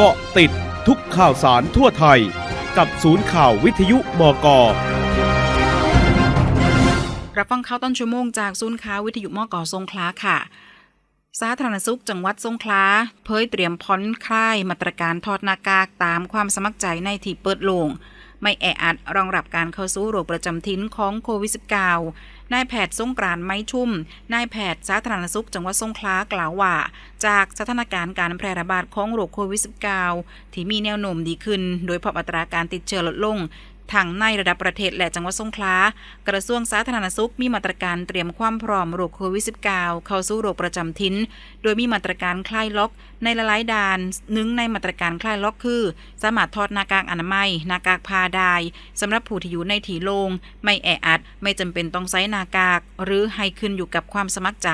เกาะติดทุกข่าวสารทั่วไทย กับศูนย์ข่าววิทยุมก รับฟังข่าวต้นชั่วโมงจากศูนย์ข่าววิทยุมกสงขลาค่ะ สาธารณสุขจังหวัดสงขลาเผยเตรียมผ่อนคลายมาตรการทอดหน้ากากตามความสมัครใจในที่เปิดโล่ง ไม่แออัดรองรับการเข้าสู่โรคประจำถิ่นของโควิด -19 นายแพทย์สงกรานไม้ชุ่ม นายแพทย์สาธารณสุขจังหวัดสงขลากล่าวว่า จากสถานการณ์การแพร่ระบาดของโรคโควิด -19 ที่มีแนวโน้มดีขึ้น โดยพบอัตราการติดเชื้อลดลง ทั้งในระดับประเทศและจังหวัดสงขลา กระทรวงสาธารณสุขมีมาตรการเตรียมความพร้อมโรคโควิด -19 เข้าสู่โรคประจำถิ่นโดยมีมาตรการคลายล็อก ในหลายด่านหนึ่งในมาตรการคลายล็อกคือ สามารถทอดหน้ากากอนามัยหน้ากากผ้าได้สำหรับผู้ที่อยู่ในที่โลง่งไม่แออัด ไม่จำเป็นต้องใช้หน้ากาก หรือให้ขึ้นอยู่กับความสมัครใจ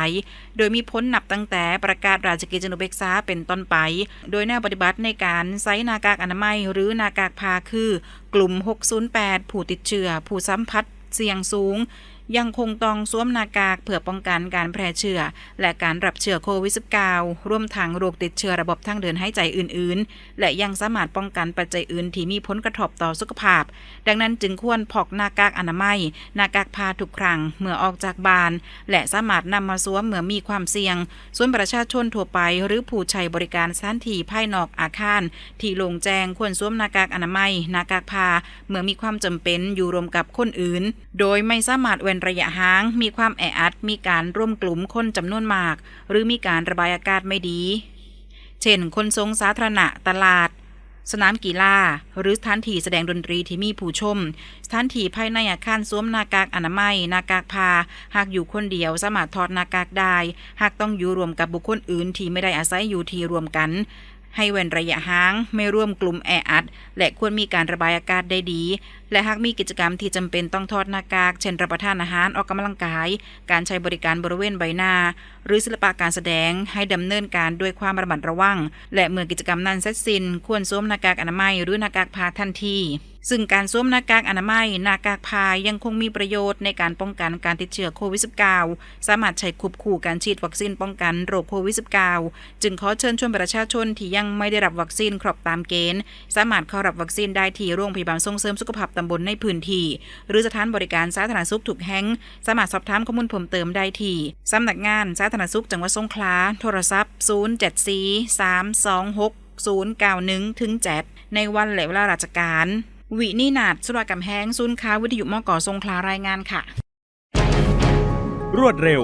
โดยมีพ้นนับตั้งแต่ประกาศราชกิจจานุเบกษาเป็นต้นไป โดยแนวปฏิบัติในการใช้หน้ากากอนามัย หรือหน้ากากผ้าคือ กลุ่ม 608 ผู้ติดเชื้อผู้สัมผัสเสี่ยงสูง ยังคงต้องสวมหน้ากากเพื่อป้องกันการแพร่เชื้อและการรับเชื้อโควิด -19 ร่วมทั้งโรคติดเชื้อระบบทางเดินหายใจอื่น ๆ และยังสามารถป้องกันปัจจัยอื่นที่มีผลกระทบต่อสุขภาพ ดังนั้นจึงควรพกหน้ากากอนามัย หน้ากากผ้าทุกครั้งเมื่อออกจากบ้าน และสามารถนำมาสวมเมื่อมีความเสี่ยง ส่วนประชาชนทั่วไป หรือผู้ใช้บริการสถานที่ภายนอกอาคาร ที่ลงแจ้งควรสวมหน้ากากอนามัย หน้ากากผ้าเมื่อมีความจำเป็นอยู่รวมกับคนอื่น โดยไม่สามารถเว้นระยะห่าง มีความแออัด มีการร่วมกลุ่มคนจำนวนมาก หรือมีการระบายอากาศไม่ดี เช่น คนทรงสาธารณะตลาด สนามกีฬา หรือสถานที่แสดงดนตรีที่มีผู้ชม สถานที่ภายในอาคารสวมหน้ากากอนามัย หน้ากากผ้า หากอยู่คนเดียวสามารถถอดหน้ากากได้ หากต้องอยู่รวมกับบุคคลอื่นที่ไม่ได้อาศัยอยู่ที่รวมกัน ให้เว้นระยะห่าง ไม่ร่วมกลุ่มแออัด และควรมีการระบายอากาศได้ดี และหากมีกิจกรรมที่จำเป็นต้องทอดหน้ากาก เช่นรับประทานอาหารออกกำลังกาย การใช้บริการบริเวณใบหน้า หรือศิลปะการแสดงให้ดำเนินการด้วยความระมัดระวัง และเมื่อกิจกรรมนั้นเสร็จสิ้น ควรสวมหน้ากากอนามัยหรือหน้ากากผ้าทันที ซึ่งการสวมหน้ากากอนามัยหน้ากากผ้ายังคงมีประโยชน์ในการป้องกันการติดเชื้อโควิด -19 สามารถใช้ควบคู่การฉีดวัคซีนป้องกันโรคโควิด -19 จึงขอเชิญชวนประชาชนที่ยังไม่ได้รับวัคซีนครบตามเกณฑ์ สามารถเข้ารับวัคซีนได้ที่โรงพยาบาลส่งเสริมสุขภาพตำบลในพื้นที่ หรือสถานบริการสาธารณสุขทุกแห่งสามารถสอบถามข้อมูลเพิ่มเติมได้ที่สำนักงานสาธารณสุขจังหวัดสงขลาโทรศัพท์ 074 326 091ถึง7ในวันและเวลาราชการ วินีนาดสุรกำแหงศูนย์ค้าวิทยุมกสงคลารายงานค่ะ รวดเร็ว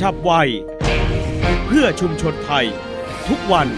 ฉับไว เพื่อชุมชนไทย ทุกวัน